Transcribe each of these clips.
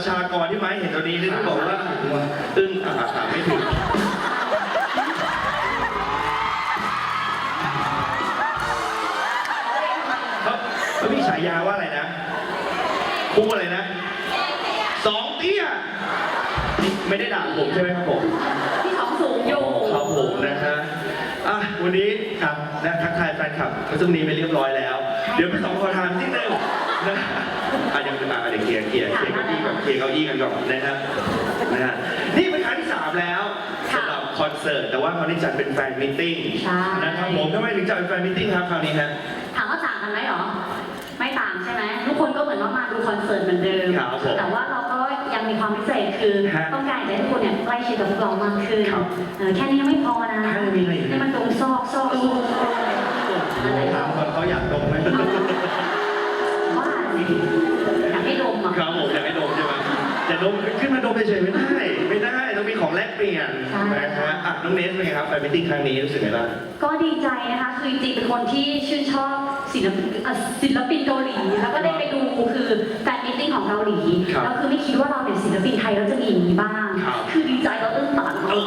ประชากรที่ไม้เห็นตอนนี้นี่ต้องบอกว่าอึ้งอ่าถามไม่ถึงเขาเขามีฉายาว่าอะไรนะคู่อะไรนะสองเตี้ยนี่ไม่ได้ด่าผมใช่ไหมครับผมที่สองสูงอยู่ครับผมนะฮะอะวันนี้ครับนะทักทายแฟนคลับซึ่งนี้ไปเรียบร้อยแล้ว เดี๋ยวไปสองคนทานที่หนึ่ง นะอะยังไม่มาเดี๋ยวเคลียร์เคลียร์เคลียร์เก้าอี้ก่อนเคลียร์เก้าอี้กันก่อนนะฮะนะฮะนี่เป็นครั้งที่สามแล้วค่ะสำหรับคอนเสิร์ตแต่ว่าคราวนี้จัดเป็นแฟนมิทติ้งใช่ นะครับผมทำไมถึงจัดเป็นแฟนมิทติ้งครับคราวนี้ฮะ ถามว่าต่างกันไหมหรอ ไม่ต่างใช่ไหมทุกคนก็เหมือนว่ามาดูคอนเสิร์ตเหมือนเดิม ครับผมแต่ว่าเราก็ยังมีความพิเศษคือฮะต้องการให้ทุกคนเนี่ยใกล้ชิดกับพวกเรามากขึ้นครับเออแค่นี้ยังไม่พอนะแค่นี้มีอะไรอีกนะ ให้มันตรงซอกซอกซอกซอกอะไร ถามก่อนเขาอยากดมไหมว่าสิ อยากให้ดมอะ ครับผมอยากให้ดมใช่ไหมแต่ดมขึ้นมาดมเฉยๆไม่ได้ ไม่ได้ต้องมีของแลกเปลี่ยนใช่ นะฮะอะน้องเนสเป็นไงครับแฟนมิทติ้งครั้งนี้รู้สึกไงบ้าง ก็ดีใจนะคะ คือจริงๆเป็นคนที่ชื่นชอบศิลปินเอ่อศิลปินเกาหลี แล้วก็ได้ไปดูคือแฟนมิทติ้งของเกาหลี ครับแล้วคือไม่คิดว่าเราเป็นศิลปินไทยเราจะมีอย่างนี้บ้าง ครับ คือดีใจแล้วตื้นตัน เออ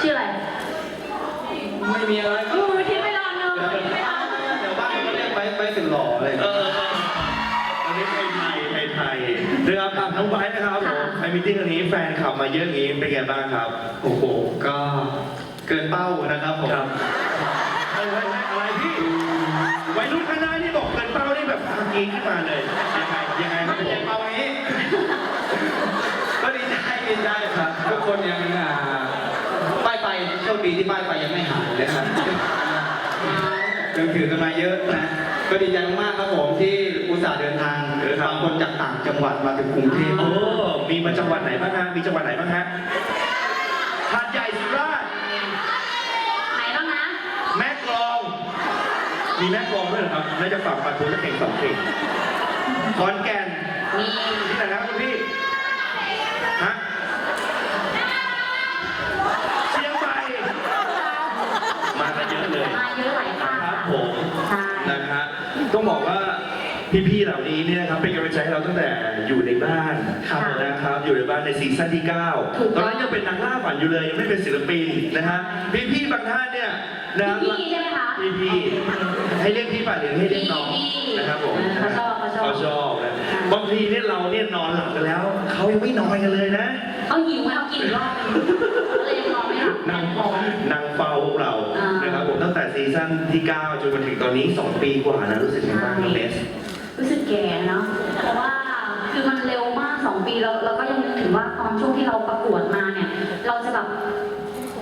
ชื่ออะไรไม่มีอะไรเออคิดไม่ทันเลยคิดไม่ทันเดี๋ยวบ้านเขาเรียกไปไปสุดหล่ออะไรอย่างเอเงี้ย ออันนี้ไทยไทยไทยไทยนะครับอะน้องไบร์ทนะครับผมแฟนมิทติ้งอันนี้แฟนขับมาเยอะอย่างนี้เป็นไงบ้างครับ โอ้โห ก็เกินเป้านะครับผม ครับเฮ้ยเฮ้ยเฮ้ยอะไรพี่วัยรุ่นข้างหน้านี่บอกเกินเป้านี่แบบทำกีขึ้นมาเลย ยังไงยังไงครับไม่ผใช่ม เป้าอย่างนี้ ก็ดีใจดีใจครับ ทุกคนยังอ่าป้ายไฟ โชคดีที่ป้ายไฟยังไม่หายนะครับยังถือกันมาเยอะนะก็ดีใจมากๆครับผมที่อุตส่าห์เดินทางบางคนจากต่างจังหวัดมาถึงกรุงเทพโอ้มีมาจังหวัดไหนบ้างฮะมีจังหวัดไหนบ้างฮะหาดใหญ่สุราษฎร์ไหนบ้างนะแม่กลอง มีแม่กลองด้วยเหรอครับน่าจะฝากปัดตัวสักเข่งสองเข่งขอนแก่นมีที่ไหนนะครับคุณพี่ ฮะ เชียงใหม่ มากันเยอะเลย มาเยอะหลายภาค ครับผม ใช่ นะฮะต้องบอกว่า พี่ๆเหล่านี้เนี่ยนะครับเป็นกำลังใจให้เราตั้งแต่อยู่ในบ้านครับนะครับอยู่ในบ้านในซีซั่นที่ ถูก9ต้ตองอนนั้นยังเป็นนักล่าฝันอยู่เลยยังไม่เป็นศิลปินนะฮะพี่ๆบางท่านเนี่ยนะพี่ใช่ไหมคะ พี่พี่ให้เรียกพี่ป่ะหรือให้เรียกน้องพี่พี่นะครับผมเขาชอบเขาชอบ เขาชอบนะค่ะบางทีเนี่ยเราเนี่ยนอนหลับกันแล้วเขายังไม่นอนกันเลยนะ เอาหิวไหมเอากินอีกรอบนึงเลยยังนอนไม่หลับนั่งพอนั่งเฝ้าพวกเรา อ่านนะครับผมตั้งแต่ซีซั่นที่ 9 จนมาถึงตอนนี้ 2 ปีกว่านะรู้สึกยังไงบ้างน้องเบส รู้สึกแก่เนาะเพราะว่าคือมันเร็วมากสองปีแล้วเราก็ยังนึกถึงว่าตอนช่วงที่เราประกวดมาเนี่ย เราจะแบบ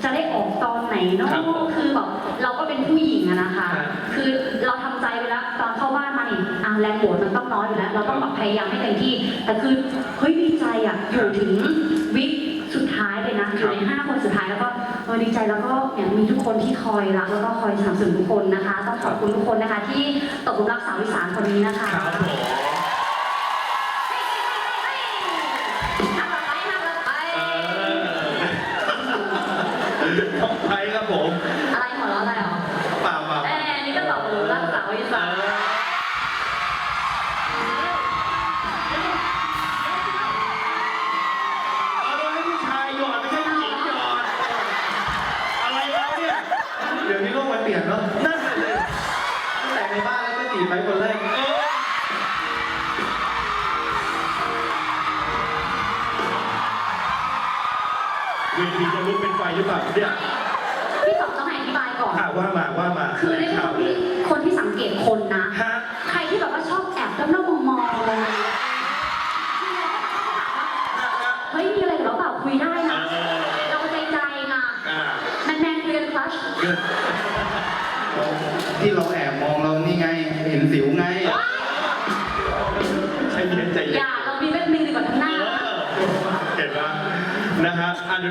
จะได้ออกตอนไหนเนาะครับผมคือแบบเราก็เป็นผู้หญิงอะนะคะ ครับคือเราทำใจไปแล้วตอนเข้าบ้านมานี่อะแรงโหวตมันต้องน้อยอยู่แล้ว เราต้องแบบพยายามให้เต็มที่ แต่คือเฮ้ยดีใจอะอยู่ถึงวิกสุดท้ายเลยนะอยู่ในห้าคนสุดท้ายแล้วก็ เราดีใจแล้วก็เนี่ยมีทุกคนที่คอยรักแล้วก็คอยสนับสนุนทุกคนนะคะ ต้องขอบคุณทุกคนนะคะ ที่ตกหลุมรักสาวอีสานคนนี้นะคะ ครับผม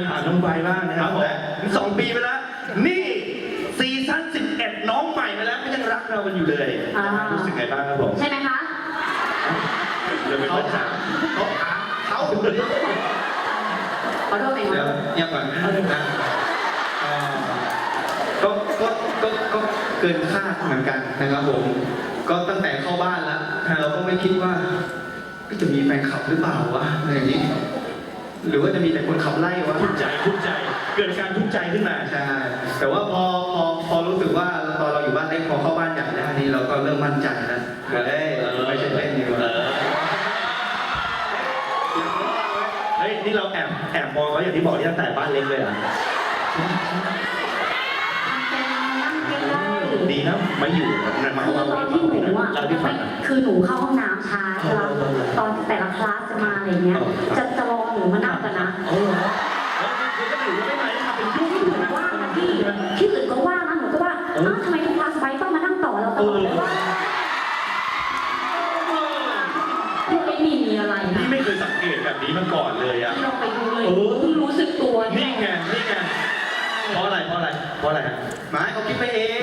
ถามน้องใบบ้างนะครับครับผมแต่สองปีไปแล้ว นี่ซีซั่น11 น้องใหม่ไปแล้วก็ยังรักเรากันอยู่เลย อ่า รู้สึกไงบ้างครับผมใช่ไหมคะ เดี๋ยวไปเขาถาถามมเขาถามเขาขอโทษไหมเดี๋ยวคะเงียบก่อนนะเอ่อก็ก็ก็ก็เกินคาดเหมือนกันนะครับผม ก็ตั้งแต่เข้าบ้านแล้วเราก็ไม่คิดว่าจะมีแฟนคลับหรือเปล่าวะอะไรอย่างนี้ หรือว่าจะมีแต่คนขับไล่วะทุกข์ใจทุกข์ใจ เกิดการทุกข์ใจขึ้นมา ใช่แต่ว่าพอพอพอรู้สึกว่าตอนเราอยู่บ้านเล็กพอเข้าบ้านใหญ่ได้นี่เราก็เริ่มมั่นใจแล้วเฮ้ยไม่ใช่เล่นดีกว่าเออเฮ้ยนี่เราแอบแอบมองเขาอย่างที่บอกที่ตั้งแต่บ้านเล็กเลยเหรอะนั่งเป็นได้ดีนะไม่อยู่นั่นมาคือตอนที่หนูอะเราที่ฝันอะคือหนูเข้าห้องน้ำช้าใช่ปะตอนแต่ละคลาสจะมาอะไรเงี้ยจะจะรอ หนูมานั่งกันนะเออแล้วคือก็ถือว่าไม่มาทำเป็นยุ่งที่อื่นว่างนะพี่ที่อื่นก็ว่างนะหนูก็ว่าอ้าวทำไมทุกคลาสไปต้องมานั่งต่อเราตลอดเลยว่าพี่ไม่มีมีอะไรนะพี่ไม่เคยสังเกตแบบนี้มาก่อนเลยอะพี่ลองไปดูเลยเออเพิ่งรู้สึกตัวนี่ไงนี่ไงเพราะอะไรเพราะอะไรเพราะอะไรฮะหมายเขาคิดไปเอง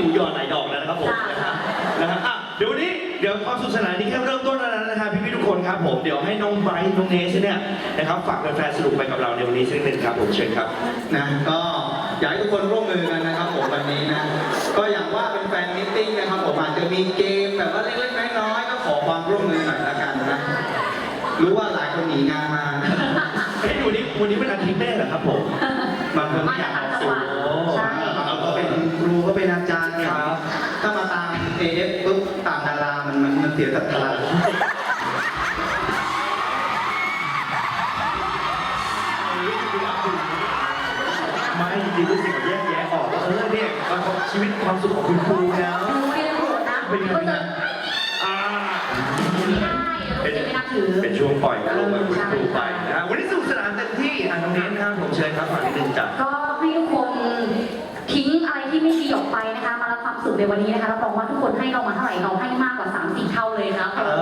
หนูหยอดหลายดอกแล้วนะครับผมจ้านะฮะอะเดี๋ยววันนี้เดี๋ยวความสนุกสนานนี่แค่เริ่มต้นแล้วนะฮะพี่พี่ๆทุกคนครับผมเดี๋ยวให้น้องไบรท์น้องเนสเนี่ยนะครับฝากแฟนๆสนุกไปกับเราในวันนี้สักนิดหนึ่งครับผมเชิญครับ นะก็อยากให้ทุกคนร่วมมือกันนะครับผมวันนี้นะก็อย่างว่าเป็นแฟนมิทติ้งนะครับผมอาจจะมีเกมแบบว่าเล็กๆน้อยๆก็ขอความร่วมมือหน่อยละกันนะรู้ว่าหลายคนหนีงานมานะเฮ้ยวันนี้วันนี้เป็นอาทิตย์แม่เหรอครับผมบางคนมาไม่อจากยากต่างอจัองกหวัดสื่อใช่บางคนก็เป็นครูก็เป็น สียศรัทธาไม่จริงๆรู้สึกแยกแยะออกว่าเออเนี่ยมันเป็นชีวิตความสุขของคุณครูแล้วหนูไม่ได้โกรธนะเป็นไงก็จะอ่าไม่ได้เราจะไม่นับถือเป็นช่วงปล่อยอารมณ์แบบคุณครูไปนะฮะวันนี้สนุกสนานเต็มที่อะน้องเน้นครับผมเชิญครับฝากนิดนึงจ้ะก็ให้ทุกคนทิ้งอะไร ที่ไม่ดีออกไปนะคะ มารับความสุขในวันนี้นะคะรับรองว่าทุกคนให้เรามาเท่าไหร่เราให้มากกว่า3 4เท่าเลยครับเออ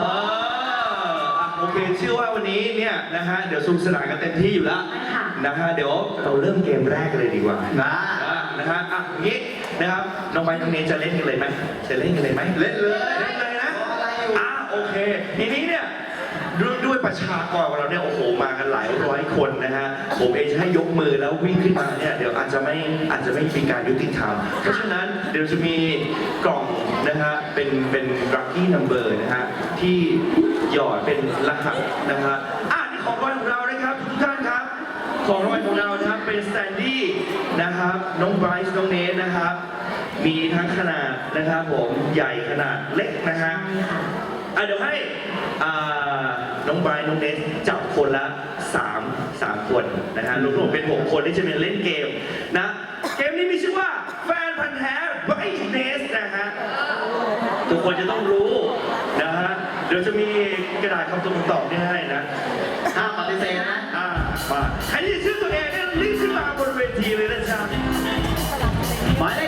อะโอเคเชื่อว่าวันนี้เนี่ยนะฮะเดี๋ยวสนุกสนานกันเต็มที่อยู่แล้ว ค่ะ นะฮะเดี๋ยวเราเริ่มเกมแรกกันเลยดีกว่านะอะนะฮะอะอย่างนี้นะครับน้องไบร์ทน้องเนนจะเล่นกันเลยไหมจะเล่นกันเลยไหมเล่นเลยเล่นเลยนะอะไรอยู่อะโอเคทีนี้เนี่ย ด้วยด้วยประชากรของเราเนี่ยโอ้โหมากันหลายร้อยคนนะฮะผมเองจะให้ยกมือแล้ววิ่งขึ้นมาเนี่ยเดี๋ยวอาจจะไม่อาจจะไม่มีการยุติธรรมเพราะฉะนั้นเดี๋ยวจะมีกล่องนะฮะเป็นเป็น lucky number นะฮะที่หยอดเป็นรหัสนะฮะอะนี่ของรางวัลของเรานะครับทุกท่านครับ ของรางวัลของเรานะครับเป็นสแตนดี้นะครับน้องไบรท์น้องเนทนะครับ มีทั้งขนาดนะครับผมใหญ่ขนาดเล็กนะฮะอะเดี๋ยวให้อ่า น้องไบรท์น้องเนสจับคนละ 3 3 คนนะฮะรวมๆเป็น 6 คนที่จะมาเล่นเกมนะ เกมนี้มีชื่อว่าแฟนพันธ์แท้ไบรท์เนสนะฮะทุกคนจะต้องรู้นะฮะเดี๋ยวจะมีกระดาษคำตอบคำตอบนี่ให้นะห้ามปฏิเสธนะอ่ามาใครที่ชื่อตัวเองเนี่ยรีบขึ้นมาบนเวทีเลยนะจ๊ะหมายเลข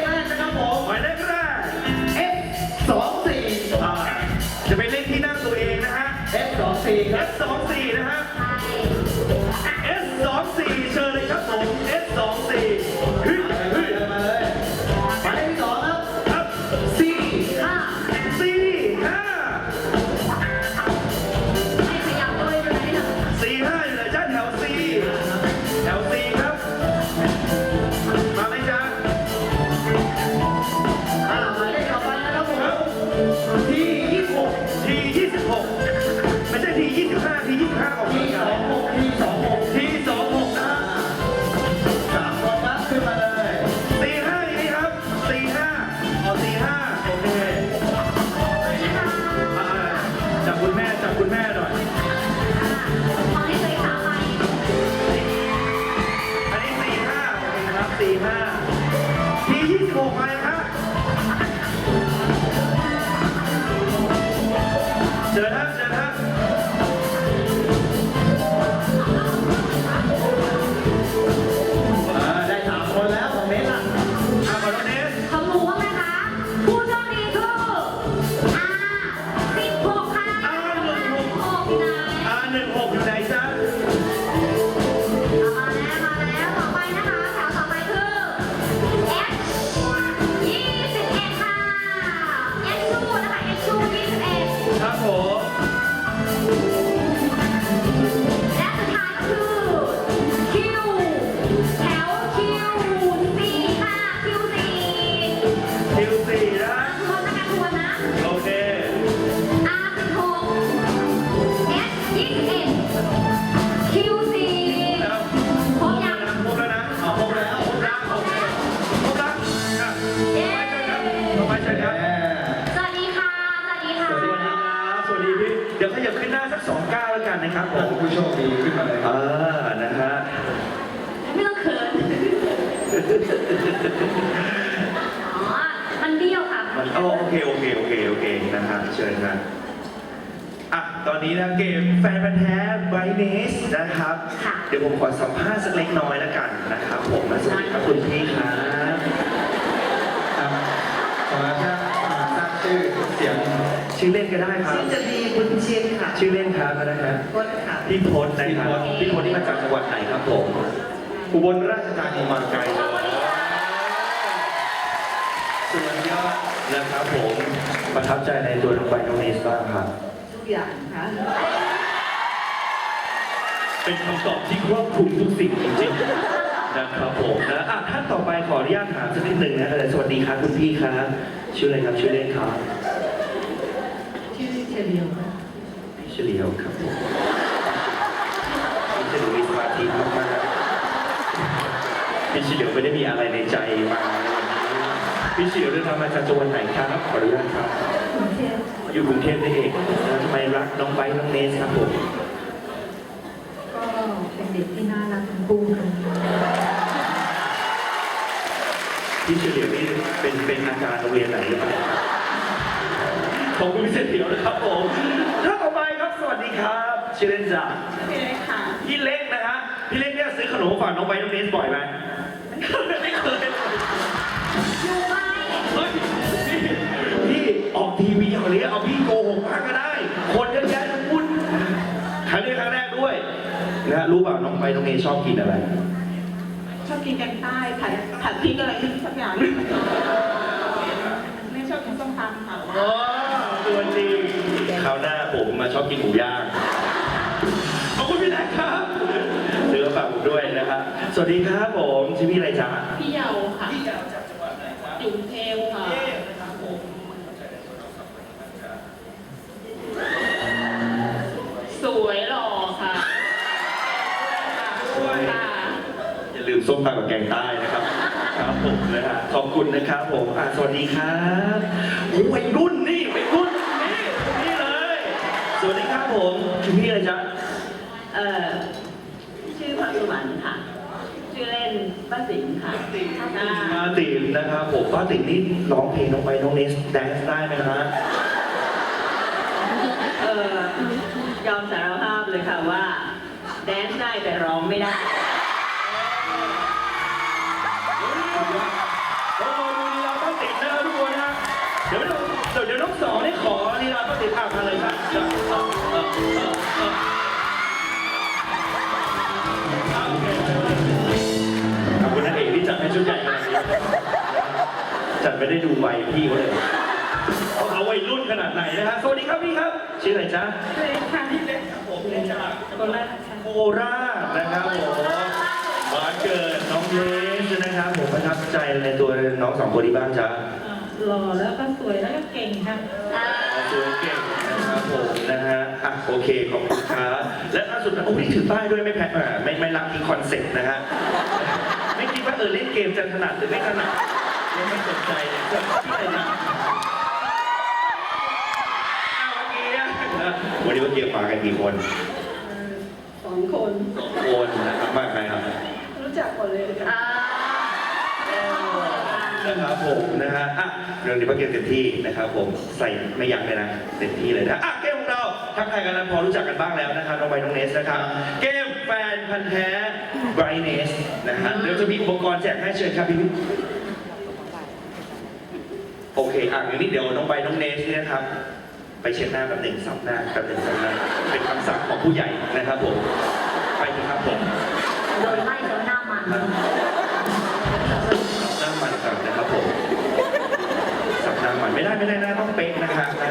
อ๋อ มันเบี้ยวค่ะมันอ๋อโอเคโอเคโอเคโอเคนะฮะเชิญครับอะตอนนี้นะเกมแฟนพันธ์แท้ไบเนสนะครับ ค่ะ เดี๋ยวผมขอสัมภาษณ์สักเล็กน้อยแล้วกันนะครับ ผมสวัสดีครับคุณพี่ครับครับขออนุญาตทราบชื่อเสียงชื่อเล่นก็ได้ครับ ชื่อจะดีบุญเชียนค่ะชื่อเล่นครับนะฮะก้นค่ะ พี่พศนะครับพี่พศที่มาจากจังหวัดไหนครับผมอุบลราชธานีมาไกลเลย นะครับผมประทับใจในตัวน้องไบน้องเนสบ้างครับ ทุกอย่างค่ะเป็นคำตอบที่ครอบคลุมทุกสิ่งจริงๆนะครับผมนะอะท่านต่อไปขออนุญาตถามสักนิดหนึ่งนะเออสวัสดีครับคุณพี่ครับชื่ออะไรครับชื่อเล่นครับชื่อเฉลียวค่ะพี่เฉลียวครับผมพี่เฉลียวมีสมาธิมากๆพี่เฉลียวไม่ได้มีอะไรในใจมาในวันนี้ พี่เฉลียวเดินทางมาจากจังหวัดไหนครับ ขออนุญาตครับกรุงเทพอยู่กรุงเทพนี่เองแล้วทำไมรักน้องไบร์ทน้องเนสครับผม ก็เป็นเด็กที่น่ารักทั้งคู่ค่ะพี่เฉลียวนี่เป็นเป็นอาจารย์โรงเรียนไหนหรือเปล่าครับขอบคุณพี่เฉลียวนะครับผมท่านต่อไปครับ สวัสดีครับชื่อเล่นจ้ะพี่เล็กค่ะ พี่เล็กนะฮะ พี่เล็กเนี่ยซื้อขนมฝากน้องไบร์ทน้องเนสบ่อยไหม ไม่เคยอยู่ไหมเฮ้ย พี่พี่ออกทีวีเอาเลยเอาพี่โกหกมาก็ได้ คนเยอะแยะทั้งพูดครั้งนี้ครั้งแรกด้วยนะฮะรู้เปล่าน้องไบร์ทน้องเนสชอบกินอะไร ชอบกินแกงใต้ผัดผัดพริกอะไรสักอย่างไม่ชอบกินส้มตำค่ะอ๋อตัวจริงคราวหน้าผมมาชอบกินหมูย่างขอบคุณพี่แท็กครับเสือฝากผมด้วยนะครับสวัสดีครับผมชื่อพี่อะไรจ๊ะพี่เยาค่ะพี่เยาจากจังหวัดไหนครับอยู่กรุงเทพค่ะสวยหล่อค่ะค่ะ อย่าลื มส้มตำกับแกงใต้นะครับ ครับผมนะฮะขอบคุณนะครับผมอะสวัสดีครับโอ้วัยรุ่นนี่วัยรุ่นนี่นี่เลย สวัสดีครับผมชื่อพี่อะไรจ๊ะเอ่อชื่อพระสุวรรณค่ะ ชื่อเล่นป้าสิงค่ะค่ะป้าติ๋มนะครับผมป้าติ๋มนี่ร้องเพลงน้องไปน้องเนสแดนซ์ได้ไหมฮะเอ่อยอมสารภาพเลยค่ะว่า แดนซ์ได้แต่ร้องไม่ได้ ลีลาป้าติ๋มอะมาเลยครับเออเออเออเออเออขอบคุณนักเอกที่จัดให้ชุดใหญ่ขนาดนี้จัดไม่ได้ดูวัยพี่เขาเลยเอาเอาวัยรุ่นขนาดไหนนะฮะสวัสดีครับพี่ครับชื่ออะไรจ๊ะเลยค่ะพี่เล็กครับผมเล็กจากโคราชค่ะโคราชนะครับผมบ้านเกิดน้องเลสนะครับผมประทับใจในตัวน้องสองคนที่บ้านจ๊ะ หล่อแล้วก็สวยแล้วก็เก่งค่ะอ่าสวยเก่งนะครับผมนะฮะอะโอเคขอบคุณครับและล่าสุดนะโอ้นี่ถือป้ายด้วยไม่แพ้อ่าไม่ไม่รักที่คอนเซ็ปต์นะฮะไม่คิดว่าเออเล่นเกมจะถนัดหรือไม่ถนัดยังไม่สนใจเลยจะที่ไหนนะอ้าวเมื่อกี้อะวันนี้เมื่อกี้มากันกี่คนสองคนสองคนนะครับมาใครครับรู้จักหมดเลยค่ะอ่า นะครับผมนะฮะอะเรื่องนี้ป้าเกมเต็มที่นะครับผมใส่ไม่ยั้งเลยนะเต็มที่เลยนะอะเกมของเราทักทายกันแล้วพอรู้จักกันบ้างแล้วนะครับน้องใบน้องเนสนะครับเกมแฟนพันธ์แท้ไบรเนสนะฮะเดี๋ยวจะมีอุปกรณ์แจกให้เชิญครับพี่โอเคอะอย่างนี้เดี๋ยวน้องใบน้องเนสนะครับไปเช็ดหน้าแบบหนึ่งสับหน้าแบบหนึ่งสับหน้าเป็นคำสั่งของผู้ใหญ่นะครับผมไปครับผมโดยไม่โดนหน้ามัน Elena.